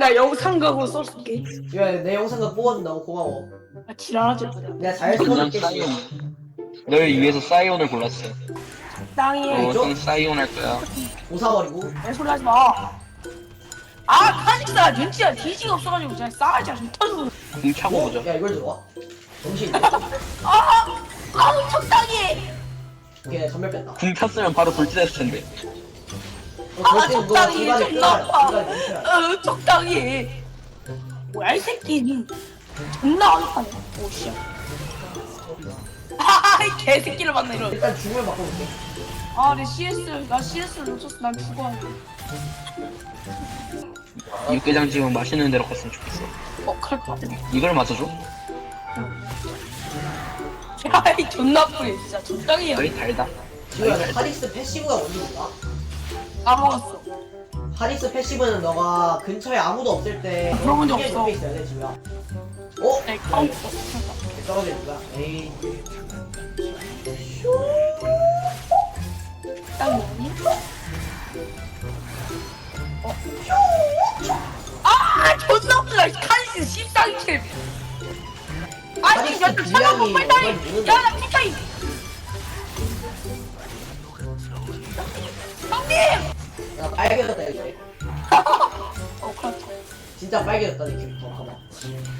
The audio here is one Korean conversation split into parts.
나 영상각으로 써줄게. 야, 내 영상각 뽑아준다고 고마워. 아, 지랄하지 마. 그냥. 내가 잘 그냥 써줄게. 사이온. 널 위해서 사이온을 골랐어. 땅에 어, 좀- 넌 사이온 할 거야. 웃어버리고. 내 소리 하지 마. 아, 카직사 눈치가 뒤지가 없어가지고 그냥 싸가지가 좀 터지고. 공 차고 보자. 야, 이걸 들어와. 정신. 아, 아우 적당히. 해. 오케이, 내가 전멸 뺐다. 궁 탔으면 바로 돌진했을 텐데. 어, 아, 적당히 멈춰야 돼. 어, 적당히. 해. 뭐야 이 새끼는 존나 어렵하네. 오 씨. 아이 개새끼를 만나 이런. 일단 중을 바꿔볼게. 아, 내 CS 나 CS를 놓쳤어. 난 죽어야 돼. 육개장 지금 맛있는 데로 갔으면 좋겠어. 어, 칼 이걸 맞아줘? 야이 존나 뿌리 진짜 적당히 해. 너희 달다. 지우야, 너 하리스 패시브가 뭔지 몰라? 까먹었어. 하리스 패시브는 너가 근처에 아무도 없을 때 그런 적 뒤에 없어. 옆에 있어야 돼, 지우야. 어? 내 까먹었어. 떨어질 거야. 에이. 딱 뭐니? 어. 아 존나 뿌라 카리스 14킬. 아니 카리스 분량이 차가워 빨리 있는데? 야 나 피카이. 형님. 야, 빨개졌다, 이제. 어 그렇다. 진짜 빨개졌다, 이 캐릭터. 봐봐.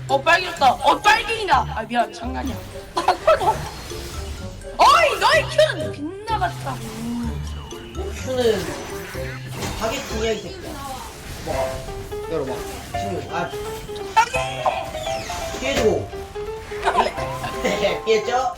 어 빨개졌다. 어 빨갱이다. 아 미안 장난이야. 어이 너의 큐는 빗나갔다고. 큐는 바게팅이야, 이 새끼야. 뭐, 열어봐. 지금, 아, 피해주고. 네, 피했죠?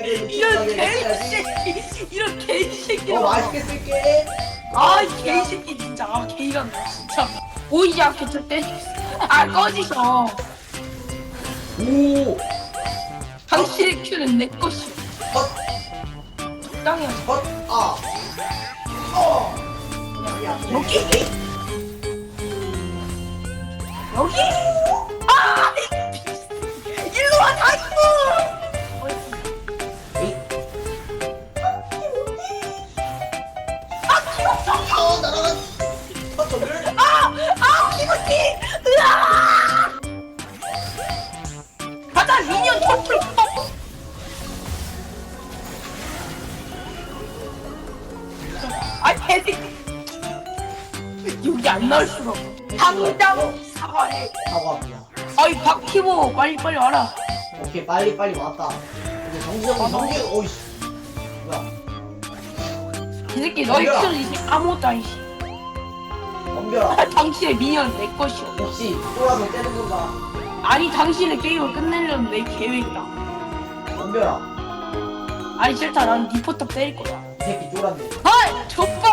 아, 이거 이런. 개새끼 이런 개새끼 어, 맛있게 쓸게. 아이 개새끼 진짜 아 개이간다 진짜 보이지 않게 절대 아 꺼지셔 오! 당신의 큐는 내 것이 헛! 적당히 하자 헛! 아! 어! 야, 여기 아 개새끼 여기 안 나올 수가 없어 당장 사과해 사과합니다. 아이 박히고 빨리 빨리 와라 오케이, 빨리, 빨리 왔다. 이제 정지정지, 정지, 오이씨. 뭐야, 이 새끼 너의 덤벼라. 키는 이제 아무것도 아니지 덤벼라. 당신의 미니언 내 것이오 혹시 쫄아서 떼는 건가? 아니 당신의 게임을 끝내려는 내 계획이다 덤벼라. 아니 싫다 난 니포탑 때릴 거야 이 새끼 쫄았네. 헐 1대